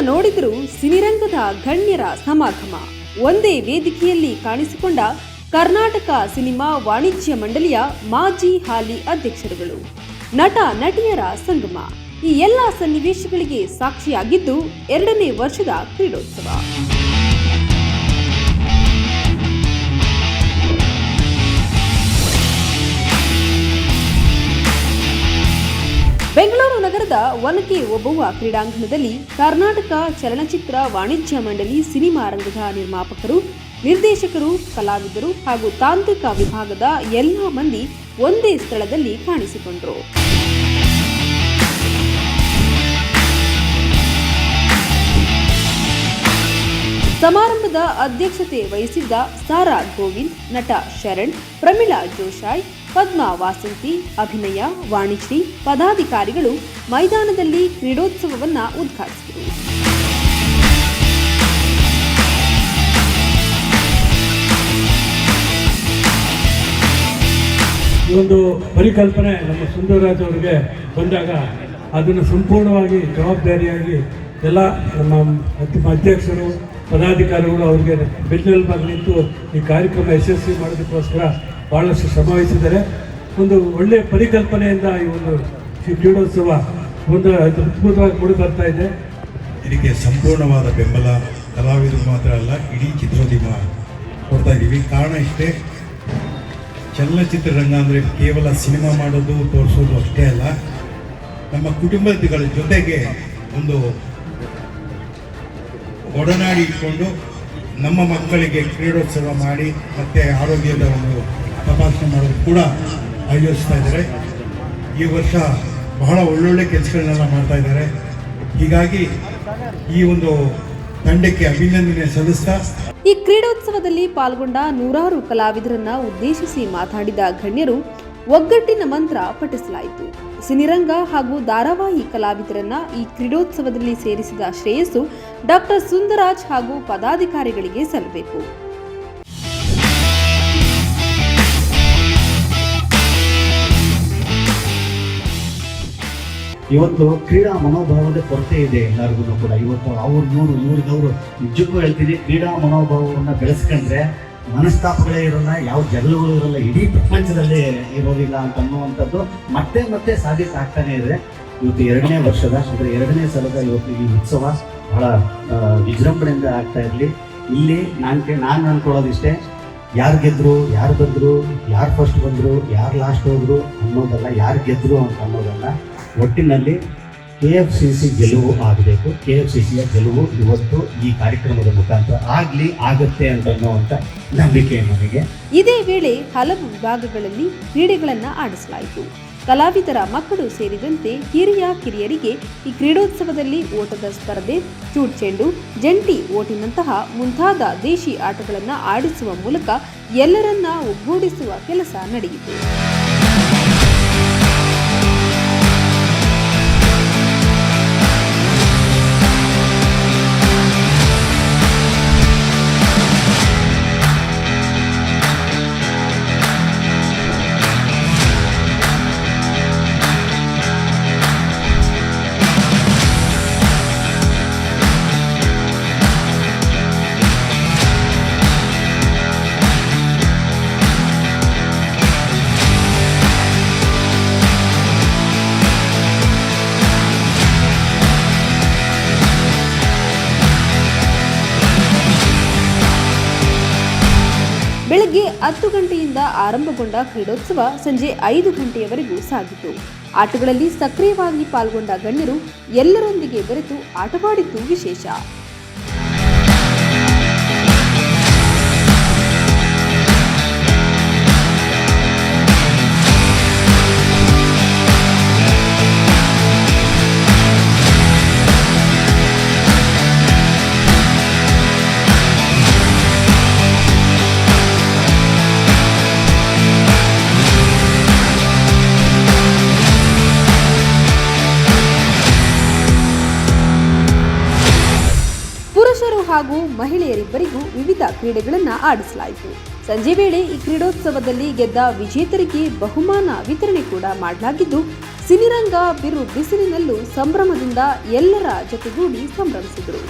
ನೋಡಿದರೂ ಸಿನಿರಂಗದ ಗಣ್ಯರ ಸಮಾಗಮ ಒಂದೇ ವೇದಿಕೆಯಲ್ಲಿ ಕಾಣಿಸಿಕೊಂಡ ಕರ್ನಾಟಕ ಸಿನಿಮಾ ವಾಣಿಜ್ಯ ಮಂಡಳಿಯ ಮಾಜಿ ಹಾಲಿ ಅಧ್ಯಕ್ಷರುಗಳು, ನಟ, ನಟಿಯರ ಸಂಗಮ. ಈ ಎಲ್ಲ ಸನ್ನಿವೇಶಗಳಿಗೆ ಸಾಕ್ಷಿಯಾಗಿದ್ದು ಎರಡನೇ ವರ್ಷದ ಕ್ರೀಡೋತ್ಸವ. ನಗರದ ಒನಕೆ ಒಬ್ಬವ್ವ ಕ್ರೀಡಾಂಗಣದಲ್ಲಿ ಕರ್ನಾಟಕ ಚಲನಚಿತ್ರ ವಾಣಿಜ್ಯ ಮಂಡಳಿ ಸಿನಿಮಾ ರಂಗದ ನಿರ್ಮಾಪಕರು, ನಿರ್ದೇಶಕರು, ಕಲಾವಿದರು ಹಾಗೂ ತಾಂತ್ರಿಕ ವಿಭಾಗದ ಎಲ್ಲ ಮಂದಿ ಒಂದೇ ಸ್ಥಳದಲ್ಲಿ ಕಾಣಿಸಿಕೊಂಡರು. ಸಮಾರಂಭದ ಅಧ್ಯಕ್ಷತೆ ವಹಿಸಿದ್ದ ಸಾರಾ ಗೋವಿಂದ್, ನಟ ಶರಣ್, ಪ್ರಮೀಳಾ ಜೋಶಾಯ್ ಪದ್ಮಾ ವಾಸಂತಿ, ಅಭಿನಯ ವಾಣಿಶ್ರೀ ಪದಾಧಿಕಾರಿಗಳು ಮೈದಾನದಲ್ಲಿ ಕ್ರೀಡೋತ್ಸವವನ್ನು ಉದ್ಘಾಟಿಸಿದರು. ಒಂದು ಪರಿಕಲ್ಪನೆ ನಮ್ಮ ಸುಂದರರಾಜ್ ಅವರಿಗೆ ಬಂದಾಗ ಅದನ್ನು ಸಂಪೂರ್ಣವಾಗಿ ಜವಾಬ್ದಾರಿಯಾಗಿ ಎಲ್ಲ ನಮ್ಮ ಅಧ್ಯ- ಅಧ್ಯಕ್ಷರು, ಪದಾಧಿಕಾರಿಗಳು ಅವರಿಗೆ ಬೆನ್ನೆಲುಬಾಗಿ ನಿಂತು ಈ ಕಾರ್ಯಕ್ರಮ ಯಶಸ್ವಿ ಮಾಡೋದಕ್ಕೋಸ್ಕರ ಭಾಳಷ್ಟು ಶ್ರಮ ಒಂದು ಒಳ್ಳೆಯ ಪರಿಕಲ್ಪನೆಯಿಂದ ಈ ಒಂದು ಕ್ರೀಡೋತ್ಸವ ಒಂದು ಅದ್ಭುತವಾಗಿ ಮೂಡಿ ಬರ್ತಾ ಇದೆ. ಇದಕ್ಕೆ ಸಂಪೂರ್ಣವಾದ ಬೆಂಬಲ, ಕಲಾವಿದರು ಮಾತ್ರ ಅಲ್ಲ, ಇಡೀ ಚಿತ್ರೋದ್ಯಮ ಕೊಡ್ತಾ ಇದ್ದೀವಿ ಕಾರಣ ಇಷ್ಟೇ, ಚಲನಚಿತ್ರರಂಗ ಅಂದರೆ ಕೇವಲ ಸಿನಿಮಾ ಮಾಡೋದು, ತೋರಿಸೋದು ಅಷ್ಟೇ ಅಲ್ಲ. ನಮ್ಮ ಕುಟುಂಬಗಳ ಜೊತೆಗೆ ಒಂದು ಒಡನಾಡಿ ಇಟ್ಕೊಂಡು ನಮ್ಮ ಮಕ್ಕಳಿಗೆ ಕ್ರೀಡೋತ್ಸವ ಮಾಡಿ, ಮತ್ತು ಆರೋಗ್ಯದ ಒಂದು ತಪಾಸಣೆ ಮಾಡೋದು ಕೂಡ ಆಯೋಜಿಸ್ತಾ ಇದ್ದಾರೆ. ಈ ವರ್ಷ ಬಹಳ ಒಳ್ಳೊಳ್ಳೆ ಕೆಲಸಗಳನ್ನೆಲ್ಲ ಮಾಡ್ತಾ ಇದ್ದಾರೆ. ಹೀಗಾಗಿ ಈ ಒಂದು ತಂಡಕ್ಕೆ ಅಭಿನಂದನೆ ಸಲ್ಲಿಸ್ತಾ ಈ ಕ್ರೀಡೋತ್ಸವದಲ್ಲಿ ಪಾಲ್ಗೊಂಡ ನೂರಾರು ಕಲಾವಿದರನ್ನ ಉದ್ದೇಶಿಸಿ ಮಾತಾಡಿದ ಗಣ್ಯರು ಒಗ್ಗಟ್ಟಿನ ಮಂತ್ರ ಪಠಿಸಲಾಯಿತು. ಸಿನಿರಂಗ ಹಾಗೂ ಧಾರಾವಾಹಿ ಕಲಾವಿದರನ್ನ ಈ ಕ್ರೀಡೋತ್ಸವದಲ್ಲಿ ಸೇರಿಸಿದ ಶ್ರೇಯಸ್ಸು ಡಾಕ್ಟರ್ ಸುಂದರಾಜ್ ಹಾಗೂ ಪದಾಧಿಕಾರಿಗಳಿಗೆ ಸಲ್ಲಬೇಕು ಇವತ್ತು ಕ್ರೀಡಾ ಮನೋಭಾವದ ಕೊರತೆ ಇದೆ ಎಲ್ಲರಿಗೂ ಕೂಡ. ಇವತ್ತು ಅವ್ರು ಇವರು ಇವ್ರಿಗವರು ನಿಜಕ್ಕೂ ಹೇಳ್ತೀನಿ, ಕ್ರೀಡಾ ಮನೋಭಾವವನ್ನು ಬೆಳೆಸ್ಕೊಂಡ್ರೆ ಮನಸ್ತಾಪಗಳೇ ಇರೋಲ್ಲ, ಯಾವ ಜಗಳಗಳು ಇರೋಲ್ಲ, ಇಡೀ ಪ್ರಪಂಚದಲ್ಲಿ ಇರೋದಿಲ್ಲ ಅಂತ ಅನ್ನುವಂಥದ್ದು ಮತ್ತೆ ಮತ್ತೆ ಸಾಬೀತಾಗ್ತಾನೆ ಇದೆ. ಇವತ್ತು ಎರಡನೇ ವರ್ಷದ, ಅಂದರೆ ಎರಡನೇ ಸಲದ ಇವತ್ತು ಈ ಉತ್ಸವ ಬಹಳ ವಿಜೃಂಭಣೆಯಿಂದ ಆಗ್ತಾ ಇರಲಿ. ಇಲ್ಲಿ ನಾನು ನಾನು ಅನ್ಕೊಳ್ಳೋದಿಷ್ಟೇ, ಯಾರು ಗೆದ್ರು, ಯಾರು ಬಂದರು, ಯಾರು ಫಸ್ಟ್ ಬಂದರು, ಯಾರು ಲಾಸ್ಟ್ ಹೋದರು ಅನ್ನೋದಲ್ಲ, ಯಾರು ಗೆದ್ರು ಅಂತ ಅನ್ನೋದಲ್ಲ. ಒಟ್ಟಿನಲ್ಲಿ ಕೆ ಎಫ್ ಸಿ ಸಿ ಗೆಲುವು ಆಗಬೇಕು. ಕೆ ಎಫ್ ಸಿ ಸಿಯ ಗೆಲುವು ಇವತ್ತು ಈ ಕಾರ್ಯಕ್ರಮದ ಮುಖಾಂತರ ಆಗಲಿ, ಆಗುತ್ತೆ ಅಂತ ನಂಬಿಕೆ ನನಗೆ ಇದೇ ವೇಳೆ ಹಲವು ವಿಭಾಗಗಳಲ್ಲಿ ಕ್ರೀಡೆಗಳನ್ನು ಆಡಿಸಲಾಯಿತು. ಕಲಾವಿದರ ಮಕ್ಕಳು ಸೇರಿದಂತೆ ಹಿರಿಯ ಕಿರಿಯರಿಗೆ ಈ ಕ್ರೀಡೋತ್ಸವದಲ್ಲಿ ಓಟದ ಸ್ಪರ್ಧೆ ಚೂಟ್ ಚೆಂಡು ಜಂಟಿ ಓಟಿನಂತಹ ಮುಂತಾದ ದೇಶಿ ಆಟಗಳನ್ನು ಆಡಿಸುವ ಮೂಲಕ ಎಲ್ಲರನ್ನ ಒಗ್ಗೂಡಿಸುವ ಕೆಲಸ ನಡೆಯಿತು. ಹತ್ತು ಗಂಟೆಯಿಂದ ಆರಂಭಗೊಂಡ ಕ್ರೀಡೋತ್ಸವ ಸಂಜೆ ಐದು ಗಂಟೆಯವರೆಗೂ ಸಾಗಿತು. ಆಟಗಳಲ್ಲಿ ಸಕ್ರಿಯವಾಗಿ ಪಾಲ್ಗೊಂಡ ಗಣ್ಯರು ಎಲ್ಲರೊಂದಿಗೆ ಬೆರೆತು ಆಟವಾಡಿದ್ದು ವಿಶೇಷ. ಹಾಗೂ ಮಹಿಳೆಯರಿಬ್ಬರಿಗೂ ವಿವಿಧ ಕ್ರೀಡೆಗಳನ್ನು ಆಡಿಸಲಾಯಿತು. ಸಂಜೆ ವೇಳೆ ಈ ಕ್ರೀಡೋತ್ಸವದಲ್ಲಿ ಗೆದ್ದ ವಿಜೇತರಿಗೆ ಬಹುಮಾನ ವಿತರಣೆ ಕೂಡ ಮಾಡಲಾಗಿದ್ದು, ಸಿನಿರಂಗ ಬಿರು ಬಿಸಿಲಿನಲ್ಲೂ ಸಂಭ್ರಮದಿಂದ ಎಲ್ಲರ ಜೊತೆಗೂಡಿ ಸಂಭ್ರಮಿಸಿದರು.